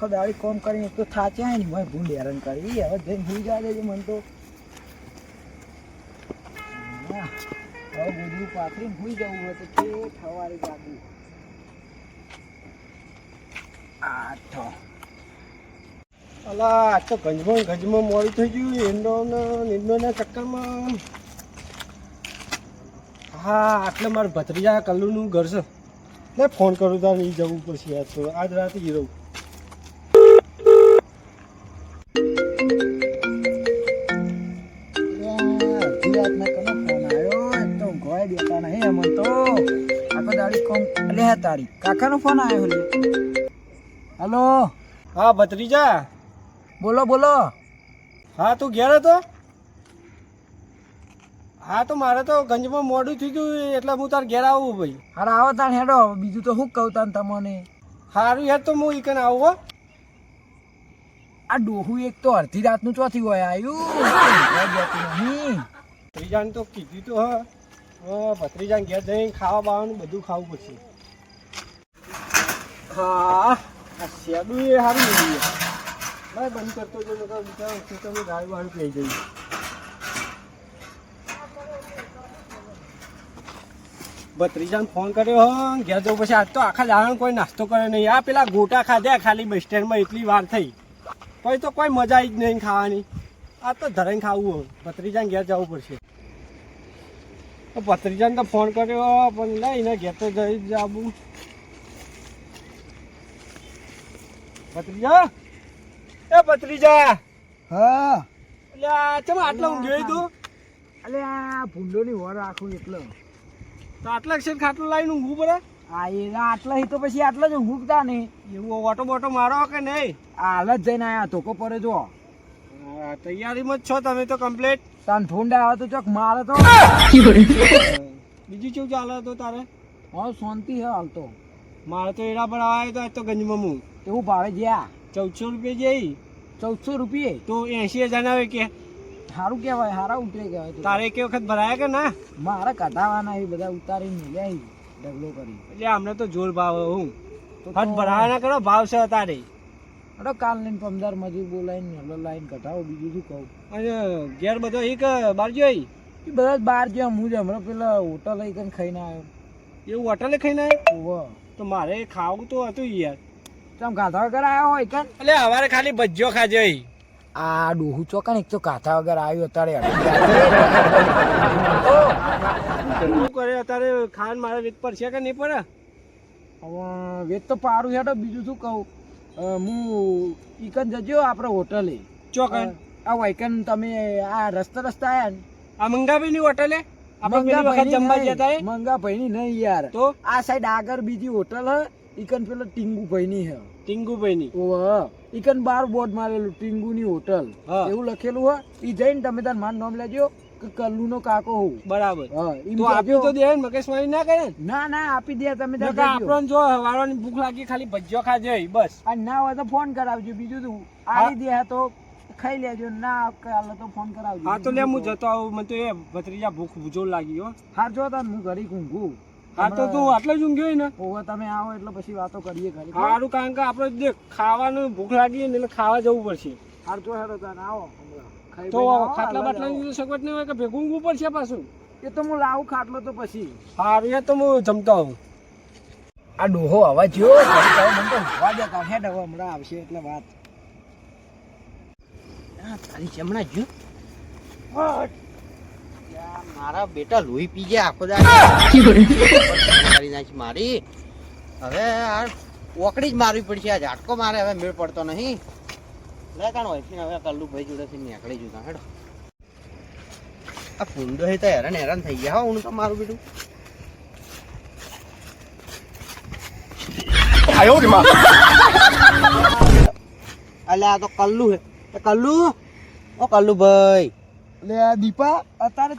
આખો દાડી કોમ કરીને તો થાચ્યા ને મને ભૂંડ હેરાન કરી. હવે જઈને ભૂલી જાય દેજે મને તો. હવે બધું પાથરીને ભૂલી જવું હોય તો કે થવારી જાગવું. આઠો અલા, આ તો ગંજમાં ગંજમાં મોડું થઈ ગયું ઇન્ડોના ઇન્ડોના ચક્કરમાં. હા, આટલે મારા ભત્રીજા કલ્લુનું ઘર છે. ને ફોન કરું તારે જવું પછી આજ તો. આજ રાતે જ રહું. તારી. કાકાનો ફોન આવ્યો લે હલો હા ભત્રીજા. બોલો બોલો. હા તું ઘેર હતો? હા તો મારે તો ગંજમાં મોડું થઈ ગયું એટલે હું તાર ઘેર આવું ભાઈ. હારા આવો તાણ હેડો. બીજું તો શું કહું તાન તમને? સારું યાર તો હું ઈકન આવું આ ડોહું એક તો અડધી રાતનું ચોથી હોય આવ્યું નહીં ભત્રીજાને તો કીધું તો હા. હા ભત્રીજાને ઘેર જઈને ખાવા બાવાનું બધું ખાવું પડશે. હા. આ સારું નહીં બંધ કરતો ખેતરમાં ગાય વાળું લઈ જઈ ભત્રીજાને ફોન કર્યો, હો ઘેર જવું પછી આજ તો આખા દાણ કોઈ નાસ્તો કરે નહીં. આ પેલા ગોટા ખાધ્યા ખાલી બસ સ્ટેન્ડમાં એટલી વાર થઈ. પછી તો કોઈ મજા જ નહીં ખાવાની. આ તો ધરાઈને ખાવું હોય. ભત્રીજાને ઘેર જવું પડશે. તો ભત્રીજાને તો ફોન કર્યો, પણ લઈને ઘેર તો જઈ જ આવું ભત્રીજા? એ ભત્રીજા! હા. આ ચમ આટલા ઊંઘ્યો તું? અલે આ ભૂંડોની વર રાખું એટલે તો આટલા ક્ષેત્ર ખાટલો લાવીને ઊંઘવું પડે? આ એના આટલા હી તો પછી આટલા જ ઊંઘતા નહીં. એવું ઓટો બોટો મારો કે નહીં? આ હાલ જ જઈને આયા ધોકો પડે જો. તૈયારીમાં જ છો તમે તો કમ્પ્લીટ તાન ફોન આવે તો ચોક મારે તો. બીજું કેવું ચાલે તો તારે? હા શાંતિ હે હાલ તો. મારે તો એડા પર આવે તો આજ તો ગંજમાં હું એવું ભાવે જ્યાં ચૌદસો રૂપિયા જઈ ચૌદસો રૂપિયે? તો એસી આવે કે? સારું કહેવાય સારા ઉતરે કહેવાય તારે એક વખત ભરાયા કે ના? મારા કઢાવાના એ બધા ઉતારીને મળ્યા ઢગલો કરી એટલે અમને તો જોર ભાવ હું. તો હટ ભરાવા ના કરો ભાવ છે તારે. અરે કાલ લઈને પમદાર મજૂર બોલાવીને હેલો લાઈન કઢાવો બીજું શું કહું? અને ઘેર બધો એક બાર જોઈ એ બધા જ બહાર જ્યાં હું જ હમણાં પેલા હોટલ લઈ કરીને ખાઈને આવ્યો. એવું હોટલે ખાઈને આવ્યો? તો મારે ખાવું તો હતું યાર. ચમ ગાધા વગર આવ્યો હોય કે? એટલે અમારે ખાલી ભજીયો ખાજો આ ડોહું ચોકન એક તો કાથા વગર આવ્યો અત્યારે. શું કરે અત્યારે? ખાન મારા વેત પર છે કે નહીં પડે? હવે વેત તો પારું છે તો બીજું શું કહું? હું ઈકન જજો આપણે હોટલે. ચોકન આ વાયકન તમે આ રસ્તા રસ્તા આયા ને? આ મંગાવીની હોટલે? આપણે પેલી વખત જમવા જતા મંગા ભાઈ ની નહીં યાર. તો? આ સાઈડ આગળ બીજી હોટલ હે ઈકન પેલો ટીંગુ ભાઈની હે. ટીંગુભાઈની? ઓહ ઇકન બાર બોર્ડ મારેલું ટીંગુની હોટલ. એવું લખેલું હે. ઈ જઈને તમે તાર માન નામ લેજો કે કલ્લુનો કાકો હું બરાબર. હા તો આપી તો દે ને મારી ના કરે ના? ના આપી દે તમે તાર જજો. જો વાળવાની ભૂખ લાગી ખાલી ભજીયો ખાજે બસ. અને ના હોય તો ફોન કરાવજો. બીજું તું આવી દે તો ખાઈ લેજો. ના કાલે તો ફોન કરાવજો. હા તો લે હું જતો આવું. મને તો એ ભત્રીજા ભૂખ જોર લાગી હો. હાર જો તાર હું ઘરે ઊંઘું હા તો તું આટલે જ ઊંઘ્યો ને? ઓવે તમે આવો એટલે પછી વાતો કરીએ ઘરે. સારું કારણ કે આપણે દેખ ખાવાનું ભૂખ લાગી ને એટલે ખાવા જવું પડશે. હાર જો હેડો તાર આવો હમણાં. તો ખાટલા બાટલાની સગવડ નહીં હોય કે ભેગું ઊંઘવું પડશે પાછું? એ તો હું લાવું ખાટલો તો પછી. સારું તો હું જમતો આવું. આ ડોહો અવાજ જો દે હેડ હવે હમણાં આવશે એટલે વાત. તારી ચમણા જો મારા બેટા લોહી પી ગયા આખો દાડો. મારી નાખી મારી. હવે આ ઓકડી જ મારવી પડશે. આ ઝાટકો મારે હવે મેળ પડતો નહીં. લે કાણ હોય હવે કલ્લુ ભાઈ જોડેથી નીકળી જતા હેડો. આ ફૂંદો હે તો હેરાન હેરાન થઈ ગયા હો તો મારું બેટું. અલ્યા આ તો કલ્લુ હે. કલ્લુ? ઓ કલ્લુ ભાઈ લે આ દીપા અતારે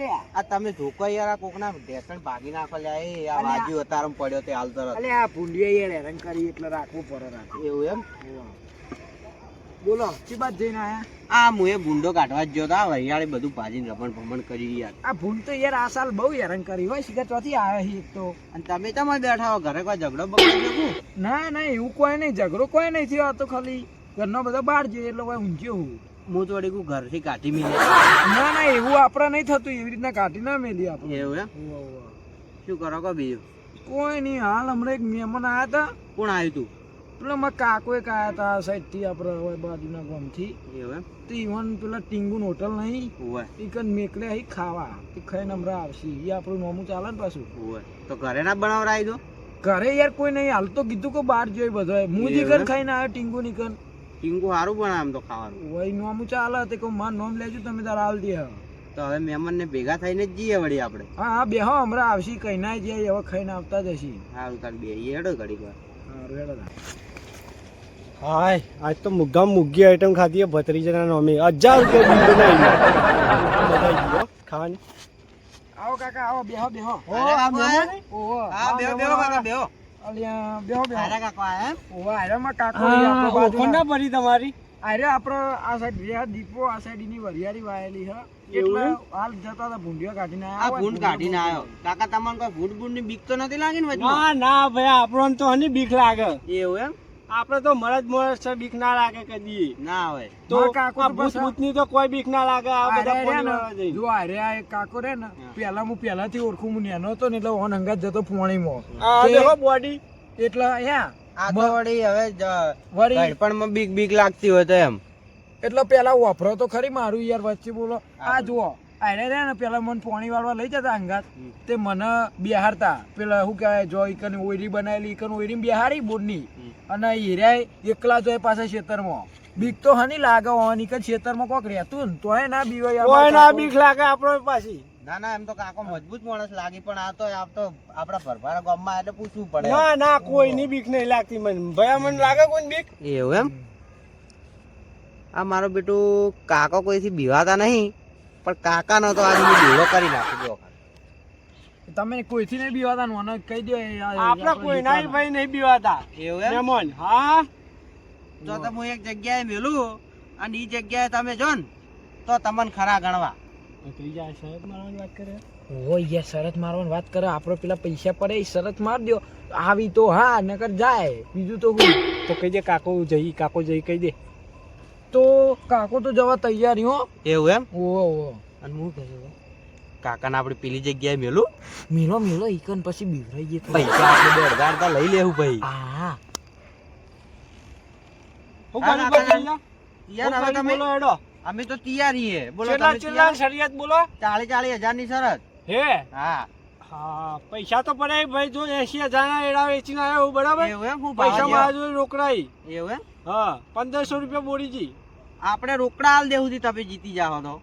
લે આ તમે ધોકો યાર આ કોકના ઢેકણ ભાગી નાખો લે એ આ વાજી અતારમ પડ્યો તે હાલ તરત. અલે આ ભૂંડિયા યાર હેરાન કરી એટલે રાખવું પડે રાખવું એવું એમ? બોલો શી બાત જઈને આયા? આ મુએ ભૂંડો કાઢવા જ ગયો તા વરિયાળી બધું ભાજીને રમણ ભમણ કરી યાર. આ ભૂલ તો યાર આ સાલ બહુ હેરાન કરી. હોય સીધા ચોથી આવે છે તો. અને તમે તમારે બેઠા હો ઘરે કોઈ ઝઘડો બગડી ના ના એવું કોઈ નહીં. ઝઘડો કોઈ નહીં થયો આ તો ખાલી. ઘરનો બધો બહાર જોઈએ એટલે કોઈ ઊંઘ્યો હું. હું તો વળી ઘરથી કાઢી મેલી. ના ના એવું આપણે નહીં થતું. એવી રીતના કાઢી ના મેલી આપણે. એવું એમ. શું કરો કો બીજું? કોઈ નહીં હાલ હમણાં એક મહેમાન આવ્યા હતા. કોણ આવ્યું તું? પેલા મારા કાકો એક આયા હતા આ સાઈડથી આપણે હવે બાજુના ગામથી. એવું એમ? તો ઈવન પેલા ટીંગુન હોટલ નહીં હોય કન મેકલે અહીં ખાવા. તે ખાઈને હમણાં આવશે. એ આપણું નોમું ચાલે ને પાછું. હોય તો ઘરે ના બનાવરાય દો ઘરે યાર કોઈ નહીં. હાલ તો કીધું કે બહાર જોઈ બધો હું જી એવું કન? ખાઈને આવ્યો ટીંગુ ની ટીંકુ સારું પણ આમ તો ખાવાનું. વહી નોમું ચાલે તે કહું માર નોમ લેજો તમે તારા હાલ દે. તો હવે મહેમાનને ભેગા થઈને જ જઈએ વળી આપણે. હા હા બેહો હમણાં આવશે કઈ ના જઈએ હવે ખાઈને આવતા જ હશે સારું તાર બે હેડો ઘડીક વાર. હારું હેડો તાર. હાય આજ તો મુગ્ગા મુગ્ગી આઈટમ ખાધી છે ભત્રીજાના નામે. હજાર રૂપિયા બિલ બનાવી. ગયો ખાવાની. આવો કાકા આવો બેહો બેહો. ઓ આ. મહેમાન બેહો બેહો કાકા બેહો. અલ્યા બેહો બેહો. કાકો એમ માં કાકો આપણો તમારી. આ સાઈડ રહ્યા દીપો આ સાઈડની વરિયાળી વાયેલી હ? એટલે એવું? હાલ જતા હતા ભૂંડિયો કાઢીને આ આયા ભૂંડ કાઢીને આયો કાકા તમને કોઈ ભૂંડ ભૂંડની બીક તો નથી લાગી ને ના ના ભાઈ આપણો તો હની બીક લાગે. એવું એમ? આપણે તો મરજ મરજ છે બીક ના લાગે કદી. ના હોય. તો કાકો આ ભૂતની તો કોઈ બીક ના લાગે આ બધા આર્યા પોણી રહ્યા વાળા ને, જઈને. જો એક કાકો રે ને પેલા હું પેલાથી ઓળખું હું નેનો હતો ને એટલે ઓન હંગાત જતો પોણીમાં આ દેખો બોડી એટલે અહીંયા આ તો વળી હવે જ- વળી ઘડપણમાં બીક બીક લાગતી હોય તો એમ. એટલે પેલા વાપરો તો ખરી મારું યાર વચ્ચે બોલો. આ જુઓ. આને રે ને પેલા મને પાણી વાળવા લઈ જતા અંગાત. તે મને બિહારતા પેલા શું કહેવાય જો ઈકન ઓયરી બનાવેલી ઈકન ઓયરી બિહારી બોરની અને હિરાય એકલા જોય પાછા ખેતરમાં. બીક તો હની લાગે હોવાની કે ખેતરમાં કોક રહેતું ને તોય ના બીવાય કોઈ ના બીક લાગે આપણો પાછી. ના ના એમ તો કાકો મજબૂત માણસ લાગી પણ આ તો આપ તો આપડા ભરભારા ગામમાં એટલે પૂછવું પડે. ના ના કોઈની બીક નહીં લાગતી મને. ભયા મને લાગે કોઈ બીક? એવું એમ? આ મારો બેટું કાકો કોઈથી બીવાતા નહીં. પણ કાકા નો તો આજે બીવો કરી નાખી દો તમે કોઈથી નહીં બીવાતા નું મને કહી દો એ આપણે કોઈ ના ભાઈ નહીં બીવાતા. એવું એમ? હા? જો તમે એક જગ્યાએ મેલું અને એ જગ્યાએ તમે જો ને તો તમને ખરા ગણવા. ત્રીજા સાહેબ મારવાની વાત કરે? ઓ યાર શરત મારવાની વાત કરે. આપણો પેલા પૈસા પડે એ શરત માર દો આવી તો હા નકર જાય. બીજું તો હું. તો કહી દે કાકો જઈ કાકો જઈ કહી દે. તો કાકો તો જવા તૈયાર હો. એવું એમ? ઓહો ઓહો અને હું કહે છું કાકાને આપણે પેલી જગ્યાએ મેલું? મેલો મેલો ઈકન પછી બીવરાઈ ગઈ પૈસા આપણે અડધા લઈ લેવું ભાઈ. હા. હું ભત્રીજા? યાર હવે તમે બોલો એડો અમે તો તૈયાર છીએ. બોલો કેટલા કેટલા ચેલા શરિયત બોલો. ચાલીસ ચાલીસ હજારની શરત હે? હા. હા પૈસા તો પડે ભાઈ જો એસી હજાર ના એડા વેચીને આવ્યો બરાબર? એવું એમ? હું પૈસા મારા જોડે રોકડાઈ. એવું એમ? હા પંદરસો રૂપિયા બોડીજી આપણે રોકડા હાલ દેવું થી તમે જીતી જાઓ તો.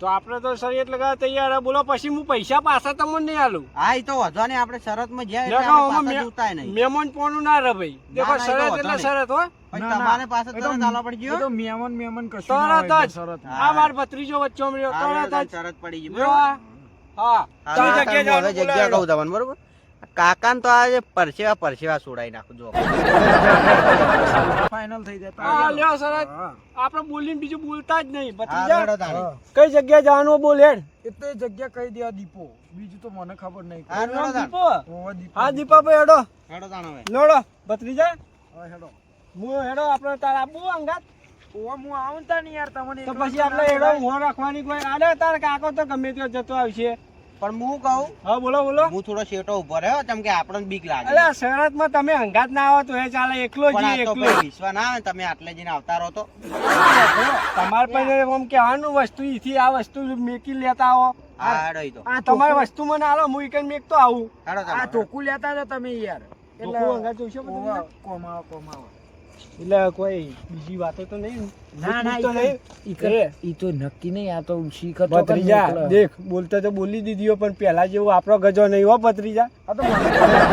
તો આપણે તો શરિયત લગાવ તૈયાર હે. બોલો પછી હું પૈસા પાછા તમને નહીં આલું. હા એ તો વધો ને આપણે શરતમાં જ્યાં એટલે દેખો, આપણે આમાં પાછા મે- જોતાય નહીં. મહેમાન પોનું ના રહે ભાઈ. દેખો શરત એટલે શરત હો. તમારે પાસે તો- તરત આલવા પડી ગયો તો મેમન મહેમાન કશું તરત જ. શરત આ માર ભત્રીજો વચ્ચે મળ્યો તરત જ. શરત પડી ગઈ આ. હા. જગ્યા કહું તમને બરોબર? કાકા તો આજે પરસેવા પરસેવા સોડાઈ નાખું જો ફાઇનલ થઈ જાય હા લ્યો શરત આપણે બોલીને બીજું બોલતા જ નહીં. ભત્રીજા. કઈ જગ્યાએ જવાનું બોલ હેડ. એ તો જગ્યા કહી દે આ દીપો. બીજું તો મને ખબર નહીં. આ દીપો? હા દીપો ભાઈ હેડો. હેડો લેડો તાણ હવે. લોડો ભત્રીજા? હેડો. હું હેડો આપણે તાર આબુ અંગાત. હું આવું તા ને યાર તમને તો પછી આપણે ના હેડો રાખવાની કોઈ આડે તાર કાકો તો ગમે ત્યાં જતો આવશે. પણ હું કહું હા બોલો બોલો. હું થોડો શેટો ઊભો રહ્યો કેમ કે આપણને બીક લાગે. અલ્યા શરતમાં તમે અંગાત ના આવો તો એ ચાલે એકલો પણ જી આ તો એકલો. વિશ્વા ના આવે તમે આટલે જઈને આવતા રહો તો. તમારે પાસે એમ વસ્તુ ઈથી આ વસ્તુ મેકી લેતા આવો. તો આ તમારી વસ્તુ મને આલો હું ઈકન મેકતો આવું. હેડો આ તાણ. લેતા હતા તમે યાર. એટલે કોમાવો, કોમાવો. એટલે કોઈ બીજી વાતો તો નહીં. ના ના તો નહીં. ઈ એ. તો નક્કી નહીં આ તો શીખર તો ભત્રીજા દેખ બોલતા તો બોલી દીધી પણ પહેલા જેવું આપણો ગજો નહીં હો ભત્રીજા. આ તો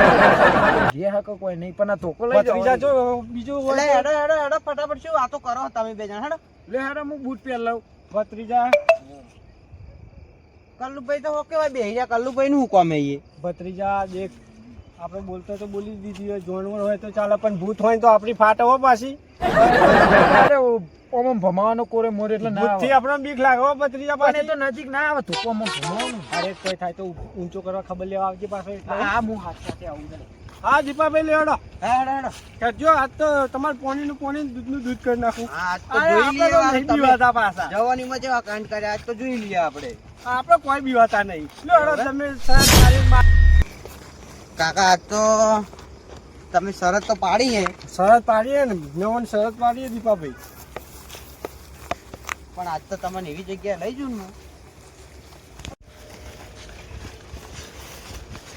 જે હક કોઈ નહીં પણ આ ટોકો લઈ ભત્રીજા જો બીજું એટલે હોય હેડો હેડો હેડો ફટાફટ શું વાતો કરો તમે બે જણ હેડો. લે હેડો હું બૂટ પહેર લઉં. તો ભત્રીજા. કલ્લુભાઈ તો હો કેવાય બેહી જા કલ્લુભાઈ નું કોમ હે ઈ? ભત્રીજા દેખ આપણે બોલતો તો બોલી દીધી હોય. જોણવણ હોય તો ચાલે પણ ભૂત હોય તો આપણી ફાટ હો પાછી. અરે ઓમ ઓમ ભમાવાનો કોરે મોરે એટલે ના ભૂતથી આપણને બીક લાગે હો ભત્રીજા પાસે તો નજીક ના આવે ધોકોમાં ભમાવાનું. અરે કોઈ થાય તો ઊંચો કરવા ખબર લેવા આવજે પાછો એટલે. હા હું હાથ સાથે આવું હા દીપાભાઈ લેવડો. હા હેડો કરજો આજ તો તમારે પોણીનું પોણી દૂધનું દૂધ કરી નાખું હા, આજ તો અરે જોઈ આપણે તો વાત. બીવાતા પાછા. જવાનીમાં જેવા કાંડ કર્યા આજ તો જોઈ લઈએ આપણે. આપણે કોઈ બીવાતા નહીં. લેવડો તમે માં કાકા આજ તો તમે શરત તો પાડી હે. શરત પાડીએ ને નવન શરત પાડીએ દીપાભાઈ. પણ આજ તો તમને એવી જગ્યાએ લઈ જઉં ને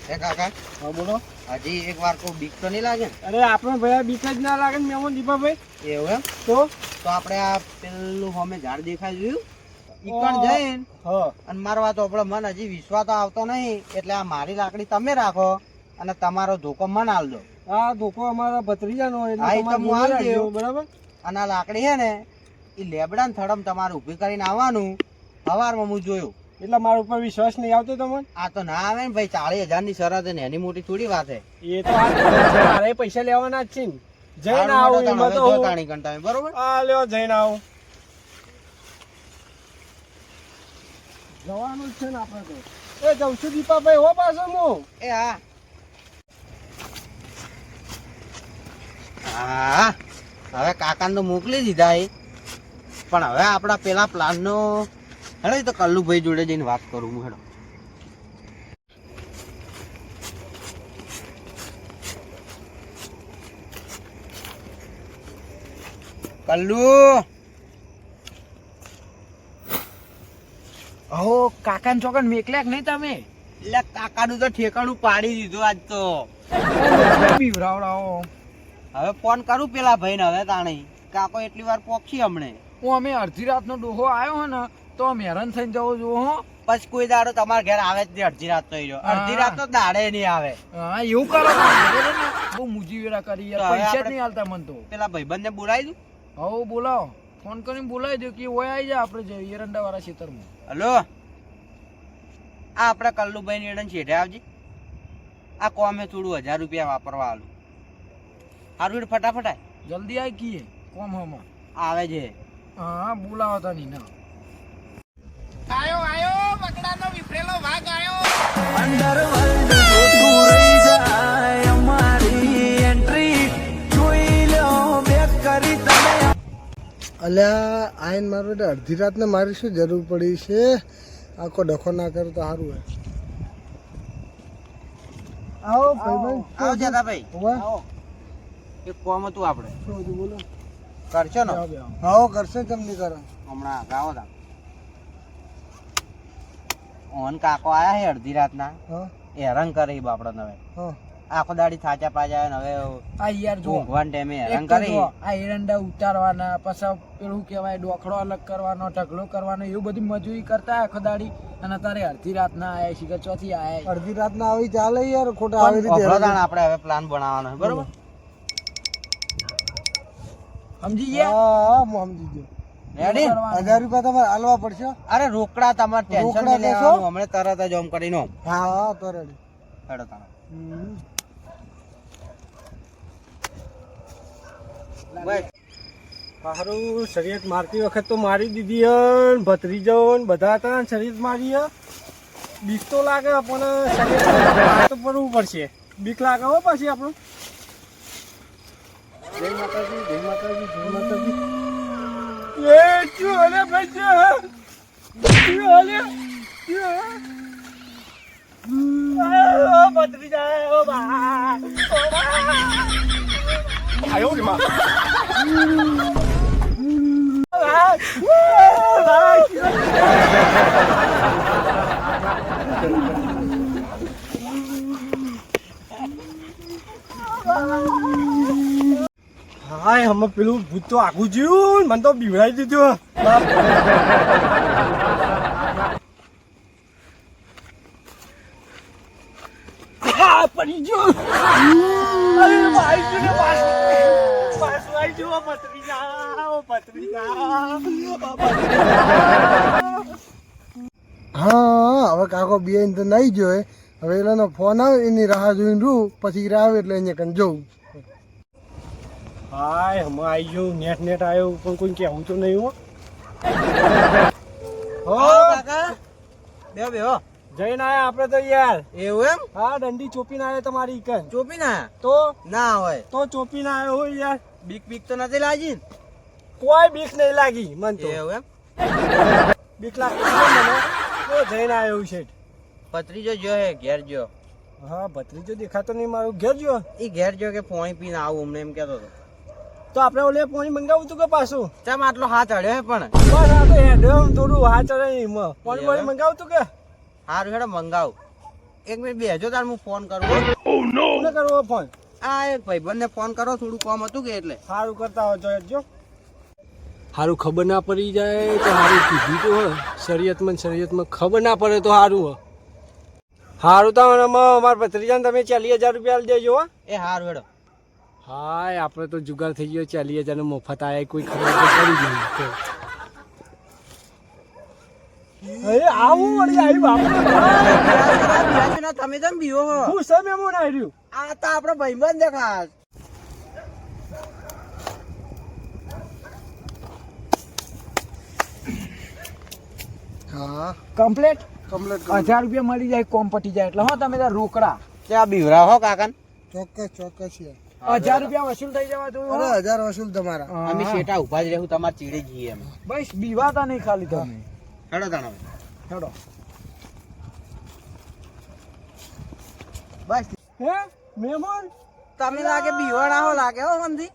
એ કાકા હા બોલો. હજી એક વાર કોઈ બીક તો નહીં લાગે અરે આપણે ભાઈ બીક જ ના લાગે ને મેમન દીપાભાઈ. એવું એમ? તો? તો આપણે આ પેલું સામે ઝાડ દેખાય જોયું? ઈકણ જઈને. હા. અને મારવા તો આપણે મન હજી વિશ્વાસ તો આવતો નહીં એટલે આ મારી લાકડી તમે રાખો. અને તમારો ધોકો મન આલજો આ ધોકો અમારા ભત્રીજાનો એટલે. બરાબર? અને આ લાકડી છે ને એ લેબડા થડમ તમારે ઊભી કરીને આવવાનું. સવારમાં હું જોયું. એટલે મારા ઉપર વિશ્વાસ નહીં આવતો તમને? આ તો ના આવે ને ભાઈ ચાલીસ હજારની શરત ને એની મોટી થોડી વાત છે. એ તો મારે પૈસા લેવાના જ છે ને. જઈને આવું એમાં તો તાણી કંટાળે, બરોબર? હા લ્યો જઈને આવું. જવાનું છે ને આપણે તો. એ જઉં છું દીપાભાઈ હો પાછો હું. એ હા. હા. હવે કાકાને તો મોકલી દીધા એ. પણ હવે આપણા પેલા પ્લાનનો હેડો તો કલ્લુભાઈ જોડે જઈને વાત કરું હું હેડો. કલ્લુ. અહો કાકાને ચોકન કે નહીં તમે? એટલે કાકાનું તો ઠેકાણું પાડી દીધું આજ તો. બીવરાવડાવો હવે ફોન કરું પેલા ભાઈને હવે તાણે કાકો એટલી વાર પોક્ષી હમણે. હું અમે અડધી રાતનો ડોહો આવ્યો હે ને તો અમે હેરાન થઈને જવું જોવો હો. પછી કોઈ દાડો તમારા ઘેર આવે જ નહીં અડધી રાત તો રહ્યો. અડધી. રાત તો દાડે નહીં આવે. હા એવું કરો બહુ મુજી વેરા કરી યાર. પૈસા જ નહીં હાલતા મન તો. પેલા ભાઈબંધને બોલાવી દઉં? હવ બોલાવો. ફોન કરીને બોલાવી દો કે ઓય આવી જાય આપણે જઈએ એરંડા વાળા ખેતરમાં. હલો? આ આપણા કલ્લુભાઈ ની એડન છેઠે આવજે. આ કોમે થોડું હજાર રૂપિયા વાપરવા આલું. હારું ફટાફટ આય. જલ્દી આય કીએ કોમ હમાં આવે છે. હા બોલાવો તો નહીં ના. અલ્યા આયન મારો એટલે અડધી રાતને મારી શું જરૂર પડી છે? આખો ડખો ના કરું તો સારું હોય. આવો ભાઈ આવો જતા ભાઈ. એક કોમ હતું આપણે શું હતું બોલો? કરશો ને? હા કરશે કેમ નહીં કરો હમણાં ગાવો તા ઓન કાકો આયા હે અડધી રાતના. હેરાન કરે એ બાપડા હા. આખો દાડી થાચા પાજા હવે આ યાર જો ભગવાન ટાઈમે હેરાન કરે આ એરંડા ઉતારવાના પછી પેલું કહેવાય ડોખડો અલગ કરવાનો ઢગલો કરવાનો એવું બધું મજૂરી કરતા આખો દાડી. અને તારે અડધી રાત ના આયા શિખર ચોથી આયા અડધી રાત ના આવી ચાલે યાર ખોટા આવી રીતે આપણે હવે પ્લાન બનાવવાનો બરોબર? સમજી ગયા? હા હું સમજી ગયો. રેડી હજાર રૂપિયા તમારે હાલવા પડશે? અરે રોકડા તમારે ટેન્શન નહીં લેવાનું. હમણાં તરત જ ઓમ કરીને હા તો રેડી હેડો તમે મારું શરીયત મારતી વખત તો મારી દીધી હન ભત્રીજો બધા હતા શરીર મારી હે. બીક તો લાગે પણ શરીર તો પડવું પડશે. બીક લાગે હો પાછી આપણું. જય માતાજી જય માતાજી જય માતાજી. એ ભાઈ શું હાલે ઓ ભત્રીજા ઓ બા ઓ બા. આયો રે માં? હાય હમ પેલું ભૂત તો આગું જ્યું મને તો બીવડાવી દીધું. પડી હા હવે કાકો બે તો નહીં જોયે હવે એનો ફોન આવે, એની રાહ જોઈને રૂ પછી રાહ આવે એટલે અહીંયા કન જવું હાય હમણાં આવી ગયું નેટ નેટ આવ્યો પણ કોઈ કહેવું તો નહીં હો. કાકા. બે બે હો. જઈને આયા આપણે તો યાર. એવું એમ? હા દંડી ચોપીને આવ્યા તમારી ઈકન. ચોપી ના તો? ના હોય. તો ચોપીને આવ્યો હોય યાર. બીક બીક તો નથી લાગી? કોઈ બીક નહીં લાગી મન તો. એવું એમ? બીક લાગી મને. તો જઈને આવ્યો છે પત્રીજો જો હે ઘેર જો હા ભત્રીજો દેખાતો નહીં મારું. ઘેર જો એ ઘેર જો કે પોણી પીને આવું અમને એમ કેતો હતો. તો આપણે ઓલે પોણી મંગાવું તું કે પાછું? ચમ આટલો હાથ અડ્યો હે પણ? બસ આ તો હેડ્યો થોડું હાથ ચડે એમાં. પોણી પોણી મંગાવું તું કે? હારું હેડો મંગાવ. એક મિનિટ બેજો તાર હું ફોન કરું કોને કરવો ફોન? આ એક ભાઈબંધને ફોન કરો થોડું કામ હતું કે એટલે. સારું કરતા હો જો જો સારું ખબર ના પડી જાય તો સારું કીધું તો હોય શરીયતમાં શરીયતમાં ખબર ના પડે તો સારું હોય સારું તો અમારા ભત્રીજાને તમે ચાલીસ હજાર રૂપિયા દેજો એ હારું હેડો. હાય આપણે તો જુગાર થઈ ગયો ચાલીએ હજાર મફત આયા કોઈ ખબર પડી નહીં આવું વળી તમે જેમ બીવો હો? સમે આવ્યું આ તો આપણો ભાઈબંધ દેખા હા. કમ્પ્લેટ કમ્પ્લેટ હજાર રૂપિયા મળી જાય કોમ પટી જાય એટલે. હો તમે રોકડા. ક્યાં બીવરા હો કાકા ચોક્કસ ચોક્કસ છે હજાર રૂપિયા વસૂલ થઈ જવા તો અરે હજાર વસૂલ તમારા. અમે શેટા ઊભા જ રહેવું તમારે ચીડે જઈએ અમે બસ બીવાતા નહીં ખાલી તમે. હેડો તાણ. હેડો. બસ. હે મેમોન તમે લાગે બીવાના હો લાગે હો સમજી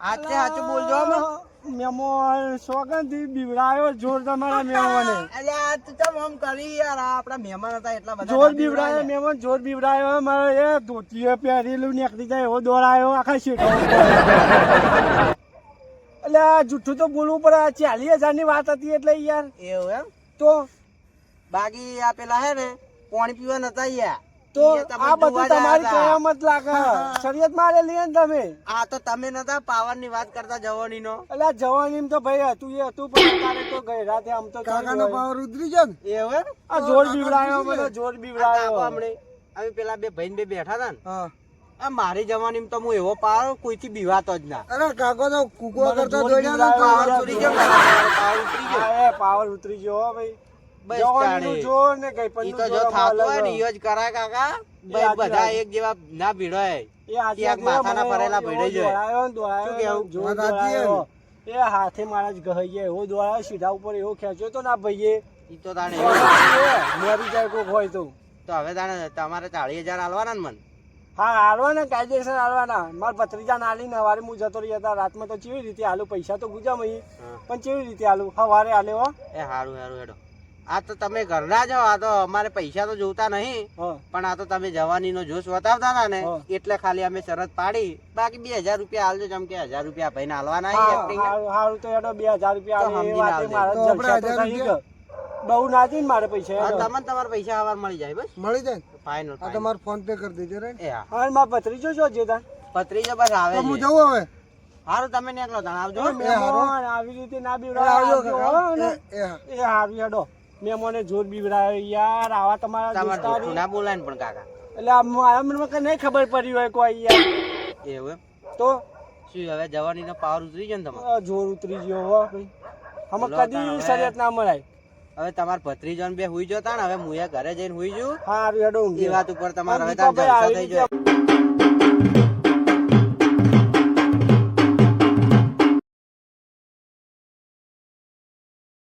આજે સાચું બોલજો અમે મહેમાન સોગંદી બીવડાયો જોર તમારા મહેમાને અલ્યા તું તો આમ કરી યાર? આ આપણા મહેમાન હતા એટલા બધા જોર બીવડાયો મહેમાન જોર બીવડાયો. મારે એ ધોતીએ પહેરેલું નીકળી જાય એવો દોડાયો આખા શેઠો. એટલે આ જુઠ્ઠું તો બોલવું પડે. આ ચાલીસ હજારની વાત હતી એટલે યાર. એવું એમ? તો? બાકી આ પેલા હે ને પાણી પીવા નતા યાર. તો આ બધું તમારી. કયામત લાગે. શરીયત મારે લઈએ ને તમે. આ તો તમે નતા પાવરની વાત કરતા જવાની નો એટલે જવાની તો ભાઈ હતું એ હતું પણ તારે તો ગઈ રાતે આમ તો કાકા નો પાવર ઉતરી ગયો ને? એવું એમ? આ જોર બીવડાયો મને જોર બીવડાયો. હમણે અમે પેલા બે ભાઈ બે બેઠા હતા ને. આ મારી જવાની તો હું એવો પાવર કોઈથી બીવાતો જ ના. અરે કાકો તો કુકો કરતા દોડ્યા પાવર ઉતરી ગયો. પાવર ઉતરી ગયો પાવર ઉતરી ગયો ભાઈ. બસ તાણે. જોર ને કઈ પન્નું તો જો હોય ને ઈ જ કરાય કાકા. ભાઈ બધા એક જેવા ના ભીડોય. એ માથાના ભરેલા ભીડે શું કેવું? એ હાથે મારા જ એવો દોડાયો સીધા ઉપર એવો ખેંચ્યો તો ના ભાઈએ. ઈ તો તાણે મરી જાય કોક હોય તો. તો હવે તાણે તમારે ચાલીસ હજાર હાલવાના ને મન? હા હાલવાના કાયદેસર હાલવાના મારા ભત્રીજા નાલી ને હું જતો રહી હતા રાતમાં તો કેવી રીતે હાલું પૈસા તો ગુજામ પણ કેવી રીતે હાલું સવારે હાલે હો. એ હારું હારું હેડો. આ તો તમે ઘરના છો આ તો અમારે પૈસા તો જોતા નહીં. હા. પણ આ તો તમે જવાની નો જોશ બતાવતા હતા ને એટલે ખાલી અમે શરત પાડી. બાકી બે હજાર રૂપિયા આલજો જેમ કે હજાર રૂપિયા ભાઈ હાલવાના હા, એક્ટિંગ હારું હારું તો એનો બે હજાર રૂપિયા બહુ ના ને મારે પૈસા. તમને તમારા પૈસા હવાર મળી જાય બસ. મળી જાય ફાઇનલ આ તમારે ફોન પે કરી દેજો રે હા. મારા ભત્રીજો છો જે તાન પત્રીજો બસ આવે હું જવું હવે? હારું તમે નીકળો તાણ આવજો આવી રીતે ના હા. એ હારું હેડો. મહેમાને જોર બીવડાવે યાર આવા તમારા દોસ્તારી. ના બોલાય ને પણ કાકા. એટલે મારા મનમાં કઈ નહીં ખબર પડી હોય કોઈ યાર. એવું તો? શું હવે જવાની નો પાવર ઉતરી ગયો ને તમારે? જોર ઉતરી ગયો હો. બોલો કદી શરીયત ના મળાય. હવે તમાર ભત્રીજન બે હુઈ જતા ને હવે મુયા ઘરે જઈને હુઈ જઉં. હા હેડો ઊંઘી. વાત ઉપર તમારે હવે તાણ જલસા થઈ જાય